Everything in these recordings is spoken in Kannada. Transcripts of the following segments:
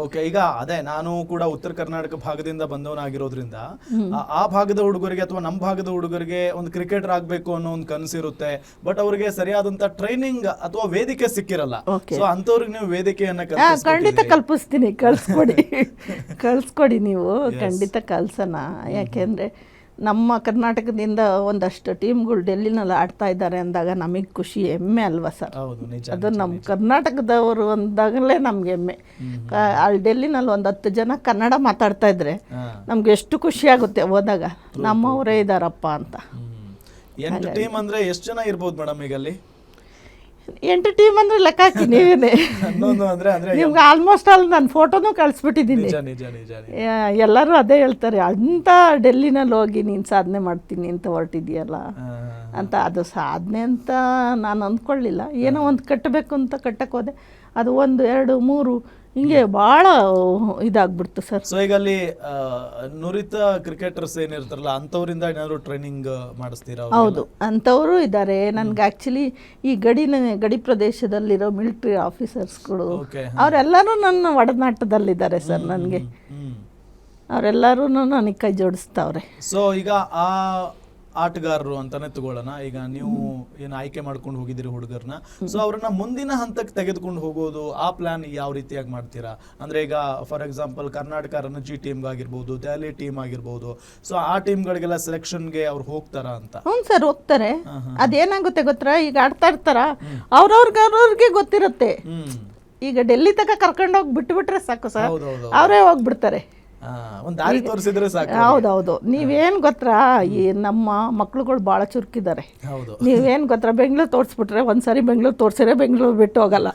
ಓಕೆ ಈಗ ಅದೇ ನಾನು ಕೂಡ ಉತ್ತರ ಕರ್ನಾಟಕ ಭಾಗದಿಂದ ಬಂದವನಾಗಿರೋದ್ರಿಂದ ಆ- ಭಾಗದ ಹುಡುಗರಿಗೆ ಅಥವಾ ನಮ್ಮ ಭಾಗದ ಹುಡುಗರಿಗೆ ಒಂದು ಕ್ರಿಕೆಟರ್ ಆಗ್ಬೇಕು ಅನ್ನೋ ಒಂದು ಕನಸಿರುತ್ತೆ ಬಟ್ ಅವರಿಗೆ ಸರಿಯಾದಂತ ಟ್ರೈನಿಂಗ್ ಅಥವಾ ವೇದಿಕೆ ಸಿಕ್ಕಿರಲ್ಲ. ಸೊ ಅಂತವ್ರಿಗೆ ನೀವು ವೇದಿಕೆಯನ್ನ ಖಂಡಿತ ಕಲ್ಪಿಸ್ತೀನಿ ಕಳ್ಸ್ಕೊಡಿ. ಕಳ್ಸ್ಕೊಡಿ ನೀವು ಖಂಡಿತ ಕಲ್ಸನ? ಯಾಕೆಂದರೆ ನಮ್ಮ ಕರ್ನಾಟಕದಿಂದ ಒಂದಷ್ಟು ಟೀಮ್ಗಳು ಡೆಲ್ಲಿನಲ್ಲಿ ಆಡ್ತಾ ಇದ್ದಾರೆ ಅಂದಾಗ ನಮಗೆ ಖುಷಿ ಹೆಮ್ಮೆ ಅಲ್ವಾ ಸರ್? ಅದು ನಮ್ಮ ಕರ್ನಾಟಕದವರು ಅಂದಾಗಲೇ ನಮ್ಗೆ ಹೆಮ್ಮೆ. ಅಲ್ಲಿ ಡೆಲ್ಲಿನಲ್ಲಿ ಒಂದು ಹತ್ತು ಜನ ಕನ್ನಡ ಮಾತಾಡ್ತಾ ಇದ್ರೆ. ನಮ್ಗೆ ಎಷ್ಟು ಖುಷಿ ಆಗುತ್ತೆ ಹೋದಾಗ. ನಮ್ಮವರೇ ಇದ್ದಾರಪ್ಪ ಅಂತ. ಟೀಮ್ ಅಂದ್ರೆ ಎಷ್ಟು ಜನ ಇರ್ಬೋದು ಮೇಡಮ್ ಈಗ ಅಲ್ಲಿ ಎಂಟು ಟೀಮ್ ಅಂದ್ರೆ ಲೆಕ್ಕ ಹಾಕಿ ನೀವೇನೆ. ಹನ್ನೊಂದು ಅಂದ್ರೆ ಅಂದ್ರೆ ನಿಮ್ಗೆ ಆಲ್ಮೋಸ್ಟ್ ಆಲ್ ನನ್ನ ಫೋಟೋನು ಕಳಿಸ್ಬಿಟ್ಟಿದ್ದೀನಿ. ನಿಜ ನಿಜ ನಿಜ ನಿಜ. ಎಲ್ಲರೂ ಅದೇ ಹೇಳ್ತಾರೆ ಅಂಥ ಡೆಲ್ಲಿನಲ್ಲಿ ಹೋಗಿ ನೀನು ಸಾಧನೆ ಮಾಡ್ತೀನಿ ಅಂತ ಹೊರಟಿದ್ಯಲ್ಲ ಆ, ಅಂತ ಅದು ಸಾಧನೆ ಅಂತ ನಾನು ಅಂದ್ಕೊಳ್ಳಿಲ್ಲ. ಏನೋ ಒಂದು ಕಟ್ಟಬೇಕು ಅಂತ ಕಟ್ಟಕ್ಕೆ ಹೋದೆ. ಅದು ಒಂದು ಎರಡು ಮೂರು ಹಿಂಗೆ ಭಾಳ ಇದಾಗ್ಬಿಡ್ತು ಸರ್. ಸೊ ಈಗ ಅಲ್ಲಿ ನುರಿತ ಕ್ರಿಕೆಟರ್ಸ್ ಏನಿರ್ತಾರಲ್ಲ ಅಂತವರಿಂದ ಏನಾದ್ರು ಟ್ರೈನಿಂಗ್ ಮಾಡಿಸ್ತೀರಾ ಹೌದು. ಅಂಥವರು ಇದ್ದಾರೆ ನನಗೆ ಆ್ಯಕ್ಚುಲಿ ಈ ಗಡಿನ ಗಡಿ ಪ್ರದೇಶದಲ್ಲಿರೋ ಮಿಲಿಟ್ರಿ ಆಫೀಸರ್ಸ್ಗಳು ಗಳು ಅವರೆಲ್ಲರೂ ನನ್ನ ಒಡನಾಟದಲ್ಲಿದ್ದಾರೆ ಸರ್ ನನಗೆ. ಅವರೆಲ್ಲರೂ ನನಗೆ ಕೈ ಜೋಡಿಸ್ತಾವ್ರೆ. ಸೊ ಈಗ ಆ ಆಟಗಾರರು ಅಂತಾನೆ ತಗೊಳ್ಳೋಣ. ಈಗ ನೀವು ಏನು ಆಯ್ಕೆ ಮಾಡ್ಕೊಂಡು ಹೋಗಿದ್ದೀರಿ ಹುಡುಗರನ್ನ ಸೊ ಅವ್ರನ್ನ ಮುಂದಿನ ಹಂತಕ್ಕೆ ತೆಗೆದುಕೊಂಡು ಹೋಗೋದು ಆ ಪ್ಲಾನ್ ಯಾವ ರೀತಿಯಾಗಿ ಮಾಡ್ತೀರಾ? ಅಂದ್ರೆ ಈಗ for example Karnataka Ranji team ಆಗಿರ್ಬೋದು ದೆಹಲಿ ಟೀಮ್ ಆಗಿರ್ಬೋದು. ಸೊ ಆ ಟೀಮ್ಗಳಿಗೆಲ್ಲ ಸೆಲೆಕ್ಷನ್ಗೆ ಅವ್ರು ಹೋಗ್ತಾರ ಅಂತ? ಹ್ಞೂ ಸರ್ ಹೋಗ್ತಾರೆ. ಅದೇನಾಗುತ್ತೆ ಗೊತ್ತಾ? ಈಗ ಆಡ್ತಾ ಇರ್ತಾರ? ಅವ್ರವ್ರಿಗೆ ಗೊತ್ತಿರುತ್ತೆ. ಈಗ ಡೆಲ್ಲಿ ತನಕ ಕರ್ಕೊಂಡೋಗಿ ಬಿಟ್ಬಿಟ್ರೆ ಸಾಕು ಸರ್. ಅವರೇ ಹೋಗ್ಬಿಡ್ತಾರೆ. ಒಂದ್ ದಾರಿ ತೋರಿಸಿದ್ರೆ ಸಾಕು ಹೌದೌದು. ನೀವೇನು ಗೊತ್ತಾ ಈ ನಮ್ಮ ಮಕ್ಳುಗಳು ಭಾಳ ಚುರುಕಿದ್ದಾರೆ. ನೀವೇನು ಗೊತ್ತಾ ಬೆಂಗಳೂರು ತೋರಿಸ್ಬಿಟ್ರೆ ಒಂದ್ಸರಿ ಬೆಂಗಳೂರು ತೋರಿಸಿದ್ರೆ ಬೆಂಗಳೂರು ಬಿಟ್ಟು ಹೋಗಲ್ಲ.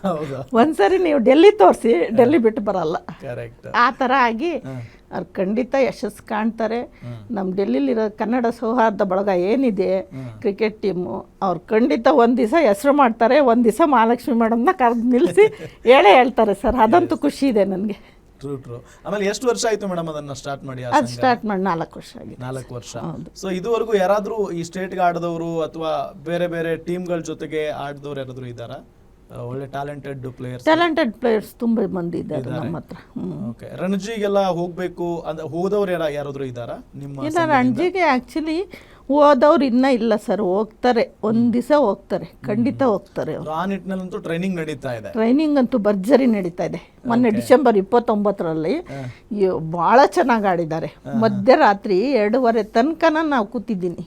ಒಂದ್ಸರಿ ನೀವು ಡೆಲ್ಲಿ ತೋರಿಸಿ ಡೆಲ್ಲಿ ಬಿಟ್ಟು ಬರಲ್ಲ. ಆ ಥರ ಆಗಿ ಅವ್ರು ಖಂಡಿತ ಯಶಸ್ಸು ಕಾಣ್ತಾರೆ. ನಮ್ಮ ಡೆಲ್ಲಿಲಿರೋ ಕನ್ನಡ ಸೌಹಾರ್ದ ಬಳಗ ಏನಿದೆ ಕ್ರಿಕೆಟ್ ಟೀಮು ಅವ್ರು ಖಂಡಿತ ಒಂದು ದಿವಸ ಹೆಸರು ಮಾಡ್ತಾರೆ ಒಂದು ದಿವಸ ಮಹಾಲಕ್ಷ್ಮಿ ಮೇಡಮ್ನ ಕರೆದು ನಿಲ್ಲಿಸಿ ಹೇಳೇ ಹೇಳ್ತಾರೆ ಸರ್. ಅದಂತೂ ಖುಷಿ ಇದೆ ನನಗೆ. ಟ್ರೂ ಟ್ರೂ ಆಮೇಲೆ ಎಷ್ಟು ವರ್ಷ ಆಯ್ತು ಮೇಡಮ್ ಅದನ್ನ ಸ್ಟಾರ್ಟ್ ಮಾಡಿ ಆ ಅದು ಸಂಘ? ಸ್ಟಾರ್ಟ್ ಮಾಡಿ ನಾಲ್ಕು ವರ್ಷ ಆಗಿದೆ. ನಾಲ್ಕು ವರ್ಷ. ಸೊ ಇದುವರೆಗೂ ಯಾರಾದ್ರೂ ಈ ಸ್ಟೇಟ್ಗೆ ಆಡಿದವರು ಅಥವಾ ಬೇರೆ ಬೇರೆ ಟೀಮ್ಗಳ ಜೊತೆಗೆ ಆಡಿದವ್ರು ಯಾರಾದ್ರೂ ಇದ್ದಾರಾ? ಆ, ಒಳ್ಳೆ ಟ್ಯಾಲೆಂಟೆಡ್ ಪ್ಲೇಯರ್ಸ್ ಟ್ಯಾಲೆಂಟೆಡ್ ಪ್ಲೇಯರ್ಸ್ ತುಂಬ ಮಂದಿ ಇದ್ದಾರೆ ನಮ್ಮ ಹತ್ರ. ಓಕೆ ರಣಜಿಗೆಲ್ಲ ಹೋಗ್ಬೇಕು ಅಂತ ಹೋದವ್ರು ಯಾರ ಯಾರಾದ್ರೂ ಇದ್ದಾರಾ? ನಿಮ್ಮ ಇಲ್ಲ ರಣಜಿಗೆ ಆ್ಯಕ್ಚುಲಿ ಹೋದವ್ರು ಇನ್ನೂ ಇಲ್ಲ ಸರ್ ಹೋಗ್ತಾರೆ. ಒಂದು ದಿವಸ ಹೋಗ್ತಾರೆ. ಖಂಡಿತ ಹೋಗ್ತಾರೆ ಅವರು. ಆ ನಿಟ್ಟಿನಲ್ಲಂತೂ ಟ್ರೈನಿಂಗ್ ನಡೀತಾ ಇದೆ. ಟ್ರೈನಿಂಗ್ ಅಂತೂ ಭರ್ಜರಿ ನಡೀತಾ ಇದೆ. ಮೊನ್ನೆ ಡಿಸೆಂಬರ್ ಇಪ್ಪತ್ತೊಂಬತ್ತರಲ್ಲಿ ಭಾಳ ಚೆನ್ನಾಗಿ ಆಡಿದ್ದಾರೆ. ಮಧ್ಯರಾತ್ರಿ ಎರಡೂವರೆ ತನಕನ ನಾವು ಕೂತಿದ್ದೀನಿ.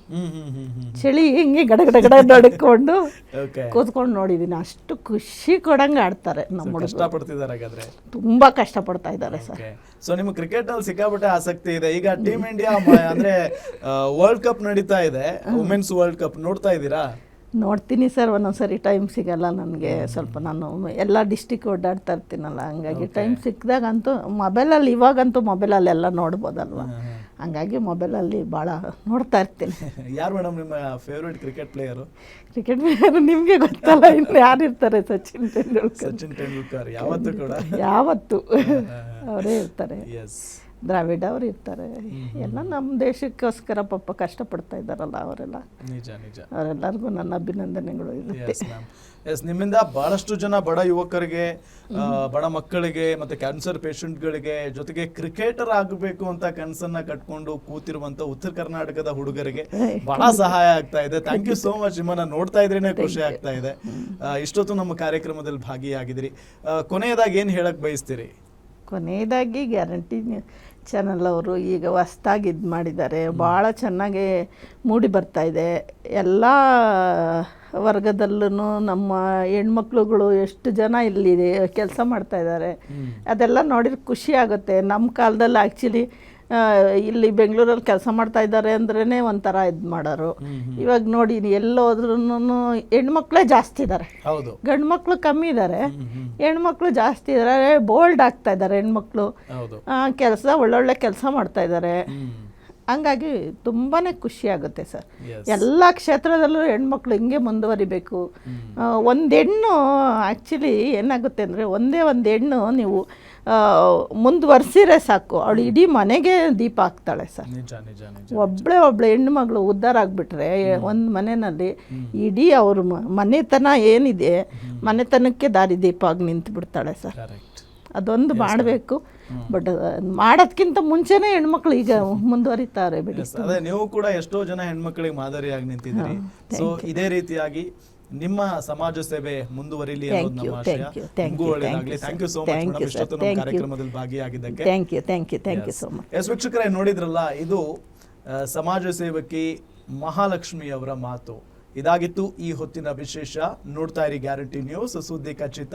ಚಳಿ ಹಿಂಗೆ ಗಡಗಡ ಗಡ ಗಡ ನಡ್ಕೊಂಡು ಓಕೆ ಕೂತ್ಕೊಂಡು ನೋಡಿದ್ದೀನಿ. ಅಷ್ಟು ಖುಷಿ ಕೊಡಂಗೆ ಆಡ್ತಾರೆ ನಮ್ಮ ಹಾಗಾದ್ರೆ? ತುಂಬ ಕಷ್ಟಪಡ್ತಾ ಇದ್ದಾರೆ ಸರ್. ಸೊ ನಿಮ್ಗೆ ಕ್ರಿಕೆಟ್ ಅಲ್ಲಿ ಸಿಕ್ಕಾಪಟ್ಟೆ ಆಸಕ್ತಿ ಇದೆ. ಈಗ ಟೀಮ್ ಇಂಡಿಯಾ ಅಂದ್ರೆ ವರ್ಲ್ಡ್ ಕಪ್ ನಡೀತಾ ಇದೆ. ವುಮೆನ್ಸ್ ವರ್ಲ್ಡ್ ಕಪ್ ನೋಡ್ತಾ ಇದ್ದೀರಾ? ನೋಡ್ತೀನಿ ಸರ್ ಒಂದೊಂದ್ಸರಿ ಟೈಮ್ ಸಿಗಲ್ಲ ನನಗೆ ಸ್ವಲ್ಪ ನಾನು ಎಲ್ಲ ಡಿಸ್ಟಿಕ್ ಓಡಾಡ್ತಾ ಇರ್ತೀನಲ್ಲ ಹಂಗಾಗಿ ಟೈಮ್ ಸಿಕ್ಕಿದಾಗಂತೂ ಮೊಬೈಲಲ್ಲಿ ಇವಾಗಂತೂ ಮೊಬೈಲಲ್ಲಿ ಎಲ್ಲ ನೋಡ್ಬೋದಲ್ವ? ಹಂಗಾಗಿ ಮೊಬೈಲಲ್ಲಿ ಭಾಳ ನೋಡ್ತಾ ಇರ್ತೀನಿ. ಯಾರು ಮೇಡಮ್ ನಿಮ್ಮ ಫೇವ್ರೇಟ್ ಕ್ರಿಕೆಟ್ ಪ್ಲೇಯರು ಕ್ರಿಕೆಟ್ ನಿಮಗೆ ಗೊತ್ತಲ್ಲ ಇನ್ನು ಯಾರಿರ್ತಾರೆ ಸಚಿನ್ ತೆಂಡೂಲ್ಕರ್? ಸಚಿನ್ ತೆಂಡೂಲ್ಕರ್ ಯಾವತ್ತೂ ಕೂಡ? ಯಾವತ್ತು. ಅವರೇ ಇರ್ತಾರೆ. ಎಸ್ ದ್ರಾವಿಡ್ ಅವ್ರು ಇರ್ತಾರೆ ಎಲ್ಲ ನಮ್ಮ ದೇಶಕ್ಕೋಸ್ಕರ ಪಾಪ ಕಷ್ಟಪಡ್ತಾ ಇದ್ದಾರಲ್ಲ ಅವರೆಲ್ಲ. ನಿಜ ನಿಜ. ಅವರೆಲ್ಲರಿಗೂ ನನ್ನ ಅಭಿನಂದನೆಗಳು ಇರುತ್ತೆ. ಎಸ್ ನಿಮ್ಮಿಂದ ಬಹಳಷ್ಟು ಜನ ಬಡ ಯುವಕರಿಗೆ ಬಡ ಮಕ್ಕಳಿಗೆ ಮತ್ತೆ ಕ್ಯಾನ್ಸರ್ ಪೇಷಂಟ್ಗಳಿಗೆ ಜೊತೆಗೆ ಕ್ರಿಕೆಟರ್ ಆಗಬೇಕು ಅಂತ ಕನಸನ್ನ ಕಟ್ಕೊಂಡು ಕೂತಿರುವಂತ ಉತ್ತರ ಕರ್ನಾಟಕದ ಹುಡುಗರಿಗೆ ಬಹಳ ಸಹಾಯ ಆಗ್ತಾ ಇದೆ. ಥ್ಯಾಂಕ್ ಯು ಸೋ ಮಚ್ ನಿಮ್ಮನ್ನ ನೋಡ್ತಾ ಇದ್ರೇನೆ ಖುಷಿ ಆಗ್ತಾ ಇದೆ. ಇಷ್ಟೊತ್ತು ನಮ್ಮ ಕಾರ್ಯಕ್ರಮದಲ್ಲಿ ಭಾಗಿಯಾಗಿದ್ರಿ ಕೊನೆಯದಾಗಿ ಏನ್ ಹೇಳಕ್ ಬಯಸ್ತೀರಿ? ಕೊನೆಯದಾಗಿ ಗ್ಯಾರಂಟಿ ಚಾನಲ್ ಅವರು ಈಗ ಹೊಸ್ದಾಗಿ ಇದು ಮಾಡಿದ್ದಾರೆ. ಭಾಳ ಚೆನ್ನಾಗಿ ಮೂಡಿ ಬರ್ತಾ ಇದೆ. ಎಲ್ಲ ವರ್ಗದಲ್ಲೂ ನಮ್ಮ ಹೆಣ್ಮಕ್ಳುಗಳು ಎಷ್ಟು ಜನ ಇಲ್ಲಿ ಕೆಲಸ ಮಾಡ್ತಾ ಇದ್ದಾರೆ. ಅದೆಲ್ಲ ನೋಡಿದ್ರೆ ಖುಷಿ ಆಗುತ್ತೆ. ನಮ್ಮ ಕಾಲದಲ್ಲಿ ಆ್ಯಕ್ಚುಲಿ ಇಲ್ಲಿ ಬೆಂಗಳೂರಲ್ಲಿ ಕೆಲಸ ಮಾಡ್ತಾ ಇದ್ದಾರೆ ಅಂದ್ರೇ ಒಂಥರ ಇದು ಮಾಡೋರು. ಇವಾಗ ನೋಡಿ ಎಲ್ಲೋದ್ರೂ ಹೆಣ್ಮಕ್ಳೇ ಜಾಸ್ತಿ ಇದ್ದಾರೆ ಹೌದು. ಗಂಡು ಮಕ್ಕಳು ಕಮ್ಮಿ ಇದ್ದಾರೆ ಹೆಣ್ಮಕ್ಳು ಜಾಸ್ತಿ ಇದ್ದಾರೆ ಬೋಲ್ಡ್ ಆಗ್ತಾ ಇದ್ದಾರೆ ಹೆಣ್ಮಕ್ಳು. ಕೆಲಸ ಒಳ್ಳೊಳ್ಳೆ ಕೆಲಸ ಮಾಡ್ತಾ ಇದ್ದಾರೆ ಹಂಗಾಗಿ ತುಂಬಾ ಖುಷಿ ಆಗುತ್ತೆ ಸರ್. ಎಲ್ಲ ಕ್ಷೇತ್ರದಲ್ಲೂ ಹೆಣ್ಮಕ್ಳು ಹಿಂಗೆ ಮುಂದುವರಿಬೇಕು. ಒಂದು ಹೆಣ್ಣು ಆ್ಯಕ್ಚುಲಿ ಏನಾಗುತ್ತೆ ಅಂದರೆ ಒಂದೇ ಒಂದು ಹೆಣ್ಣು ನೀವು ಮುಂದುವರ್ಸಿದ್ರೆ ಸಾಕು. ಅವಳು ಇಡೀ ಮನೆಗೆ ದೀಪ ಹಾಕ್ತಾಳೆ ಸರ್. ನಿಜ ನಿಜ ನಿಜ ಒಬ್ಬಳೆ ಒಬ್ಳೆ ಹೆಣ್ಣು ಮಗಳು ಉದ್ಧಾರ ಆಗಿಬಿಟ್ರೆ ಒಂದು ಮನೆಯಲ್ಲಿ ಇಡೀ ಅವ್ರ ಮನೆತನ ಏನಿದೆ ಮನೆತನಕ್ಕೆ ದಾರಿ ದೀಪ ಆಗಿ ನಿಂತು ಬಿಡ್ತಾಳೆ ಸರ್. ಕರೆಕ್ಟ್. ಅದೊಂದು ಮಾಡಬೇಕು. ಬಟ್ ಮಾಡೋದ್ಕಿಂತ ಮುಂಚೆನೇ ಹೆಣ್ಮಕ್ಳು ಈಗ ಮುಂದುವರಿತಾರೆ ಬಿಡಿ. ಅದೇ ನೀವು ಕೂಡ ಎಷ್ಟೋ ಜನ ಹೆಣ್ಮಕ್ಳಿಗೆ ಮಾದರಿಯಾಗಿ ನಿಂತಿದ್ದೀರಿ. ಸೊ ಇದೇ ರೀತಿಯಾಗಿ ನಿಮ್ಮ ಸಮಾಜ ಸೇವೆ ಮುಂದುವರಿಲಿ. ಕಾರ್ಯಕ್ರಮದಲ್ಲಿ ಭಾಗಿಯಾಗಿದ್ದಕ್ಕೆ. ಎಸ್ ವೀಕ್ಷಕರೇ ನೋಡಿದ್ರಲ್ಲ ಇದು ಸಮಾಜ ಸೇವಕಿ ಮಹಾಲಕ್ಷ್ಮಿ ಅವರ ಮಾತು. ಇದಾಗಿತ್ತು ಈ ಹೊತ್ತಿನ ವಿಶೇಷ. ನೋಡ್ತಾ ಇರಿ ಗ್ಯಾರಂಟಿ ನ್ಯೂಸ್. ಸುದ್ದಿ ಖಚಿತ.